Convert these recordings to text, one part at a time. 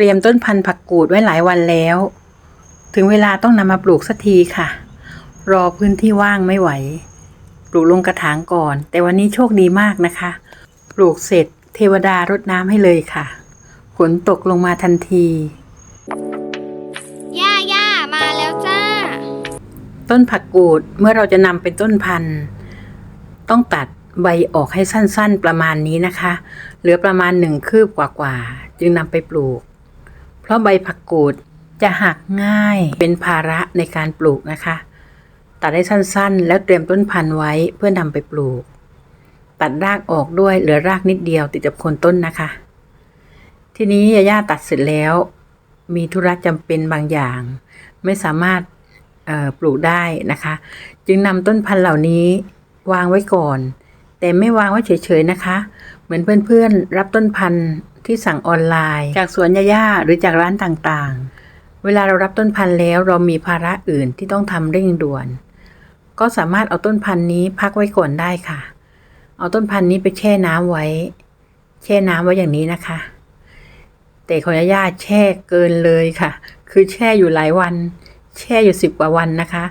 เตรียมต้นพันธุ์ผักกูดไว้หลายวันแล้ว ถึงเวลาต้องนำมาปลูกสักทีค่ะ รอพื้นที่ว่างไม่ไหว ปลูกลงกระถางก่อน แต่วันนี้โชคดีมากนะคะ ปลูกเสร็จเทวดารดน้ำให้เลยค่ะ ฝนตกลงมาทันที ย่าย่ามาแล้วจ้า ต้นผักกูดเมื่อเราจะนำเป็นต้นพันธุ์ ต้องตัดใบออกให้สั้นๆประมาณนี้นะคะ เหลือประมาณหนึ่งคืบกว่าๆ จึงนำไปปลูก เพราะใบผักกูดจะหักง่ายเป็นภาระในการปลูกนะคะ ตัดให้สั้นๆ แล้วเตรียมต้นพันธุ์ไว้เพื่อนำไปปลูก ตัดรากออกด้วยเหลือรากนิดเดียวติดกับโคนต้นนะคะ ทีนี้ยาย่าตัดเสร็จแล้ว มีธุระจำเป็นบางอย่าง ไม่สามารถปลูกได้นะคะ จึงนำต้นพันธุ์เหล่านี้วางไว้ก่อน แต่ไม่วางไว้เฉยๆนะคะ เหมือนเพื่อนๆรับต้นพันธุ์ ที่สั่งออนไลน์ จากสวนย่าๆหรือจากร้านต่างๆ เวลาเรารับต้นพันธุ์แล้วเรามีภาระอื่นที่ต้องทำเร่งด่วน ก็สามารถเอาต้นพันธุ์นี้พักไว้ก่อนได้ค่ะ เอาต้นพันธุ์นี้ไปแช่น้ำไว้ แช่น้ำไว้อย่างนี้นะคะ แต่ของย่าๆแช่เกินเลยค่ะ คือแช่อยู่หลายวัน แช่อยู่สิบกว่าวันนะคะ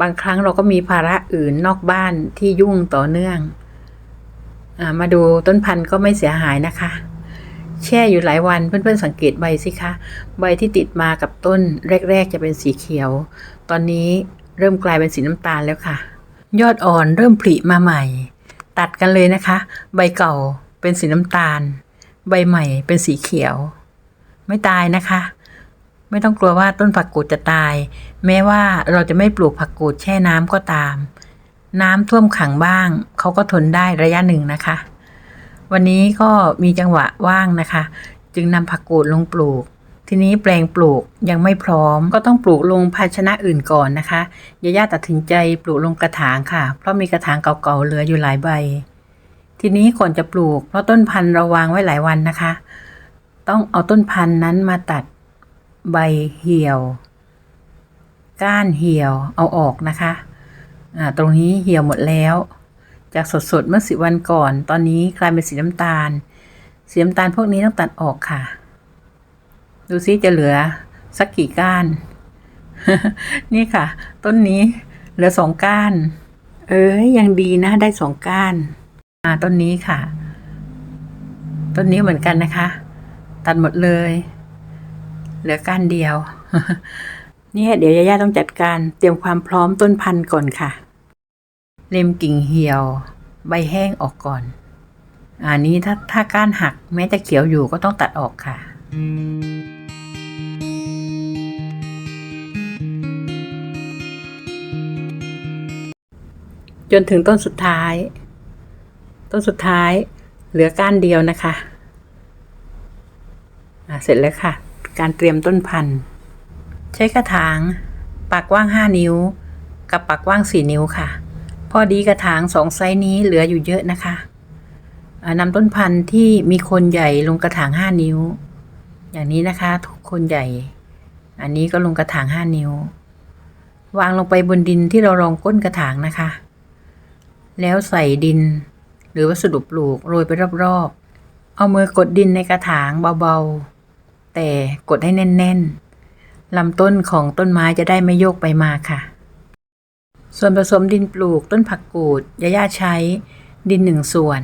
บางครั้งเราก็มีภาระอื่นนอกบ้านที่ยุ่งต่อเนื่องอามาดูต้นพันธุ์ก็ไม่เสียหายนะคะ แช่อยู่หลายวันเพื่อนๆสังเกตใบสิคะ ใบที่ติดมากับต้นแรก ๆ จะเป็นสีเขียว ตอนนี้เริ่มกลายเป็นสีน้ำตาลแล้วค่ะ ยอดอ่อนเริ่มผลิมาใหม่ ตัดกันเลยนะคะ ใบเก่าเป็นสีน้ำตาล ใบใหม่เป็นสีเขียว ไม่ตายนะคะ ไม่ต้องกลัวว่าต้นผักกูดจะตาย แม้ว่าเราจะไม่ปลูกผักกูดแช่น้ำก็ตาม น้ำท่วมขังบ้าง เขาก็ทนได้ระยะหนึ่งนะคะ วันนี้ก็มีจังหวะว่างนะคะ จึงนำผักกูดลงปลูก ทีนี้แปลงปลูกยังไม่พร้อม ก็ต้องปลูกลงภาชนะอื่นก่อนนะคะยาย่าตัดสินใจปลูกลงกระถางค่ะ เพราะมีกระถางเก่าๆเหลืออยู่หลายใบ ทีนี้ก่อนจะปลูก เพราะต้นพันธุ์เราวางไว้หลายวันนะคะ ต้องเอาต้นพันธุ์นั้นมาตัดใบเหี่ยว ก้านเหี่ยวเอาออกนะคะ ตรงนี้เหี่ยวหมดแล้ว จากสดๆเมื่อสิบวันก่อน ตอนนี้กลายเป็นสีน้ำตาล สีน้ำตาลพวกนี้ต้องตัดออกค่ะ ดูซิจะเหลือสักกี่ก้าน นี่ค่ะ ต้นนี้เหลือสองก้าน เอ้ยยังดีนะได้สองก้าน อ่าต้นนี้ค่ะ ต้นนี้เหมือนกันนะคะ ตัดหมดเลย เหลือก้านเดียวเนี่ยเดี๋ยวยาย่าต้องจัดการเตรียมความพร้อมต้นพันธุ์ก่อนค่ะ เล็มกิ่งเหี่ยว ใบแห้งออกก่อน อันนี้ถ้าถ้าก้านหักแม้จะเขียวอยู่ก็ต้องตัดออกค่ะ จนถึงต้นสุดท้าย ต้นสุดท้ายเหลือก้านเดียวนะคะอะเสร็จแล้วค่ะ การเตรียมต้นพันธุ์ ใช้กระถาง ปากกว้าง 5 นิ้ว กับปากกว้าง 4 นิ้วค่ะ พอดีกระถางสองไซส์นี้เหลืออยู่เยอะนะคะนำต้นพันธุ์ที่มีคนใหญ่ลงกระถาง5นิ้ว อย่างนี้นะคะทุกคนใหญ่ อันนี้ก็ลงกระถาง5นิ้ว วางลงไปบนดินที่เรารองก้นกระถางนะคะ แล้วใส่ดิน หรือวัสดุปลูกโรยไปรอบๆ เอามือกดดินในกระถางเบาๆ แต่กดให้แน่นๆลำต้นของต้นไม้จะได้ไม่โยกไปมาค่ะ ส่วนผสมดินปลูกต้นผักกูดยาย่าใช้ดินหนึ่งส่วน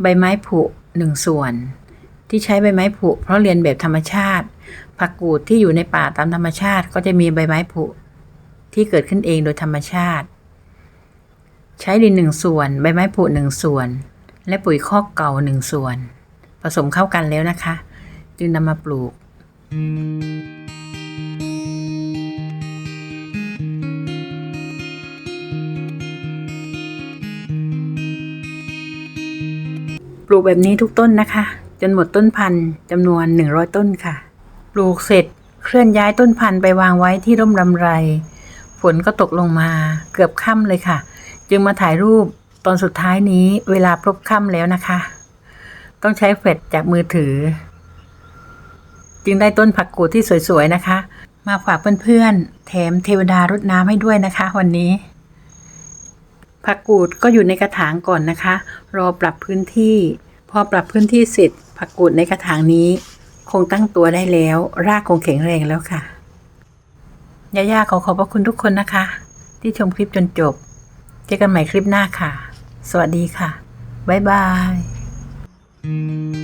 ใบไม้ผุหนึ่งส่วน ที่ใช้ใบไม้ผุเพราะเรียนแบบธรรมชาติ ผักกูดที่อยู่ในป่าตามธรรมชาติ ก็จะมีใบไม้ผุที่เกิดขึ้นเองโดยธรรมชาติ ใช้ดินหนึ่งส่วน ใบไม้ผุหนึ่งส่วน และปุ๋ยคอกเก่าหนึ่งส่วน ผสมเข้ากันแล้วนะคะ จึงนำมาปลูกป ลูกแบบนี้ทุกต้นนะคะ จนหมดต้นพันธุ์จำนวน 100 ต้นค่ะ ปลูกเสร็จเคลื่อนย้ายต้นพันธุ์ไปวางไว้ที่ร่มรำไร ฝนก็ตกลงมาเกือบค่ำเลยค่ะ จึงมาถ่ายรูปตอนสุดท้ายนี้เวลาพลบค่ำแล้วนะคะ ต้องใช้เฟลชจากมือถือ จึงได้ต้นผักกูดที่สวยๆนะคะ มาฝากเพื่อนๆ แถมเทวดารดน้ำให้ด้วยนะคะ วันนี้ ผักกูดก็อยู่ในกระถางก่อนนะคะ รอปรับพื้นที่ พอปรับพื้นที่เสร็จ ผักกูดในกระถางนี้ คงตั้งตัวได้แล้ว รากคงแข็งแรงแล้วค่ะย่าย่าขอขอบพระคุณทุกคนนะคะ ที่ชมคลิปจนจบ เจอกันใหม่คลิปหน้าค่ะ สวัสดีค่ะ บ๊ายบาย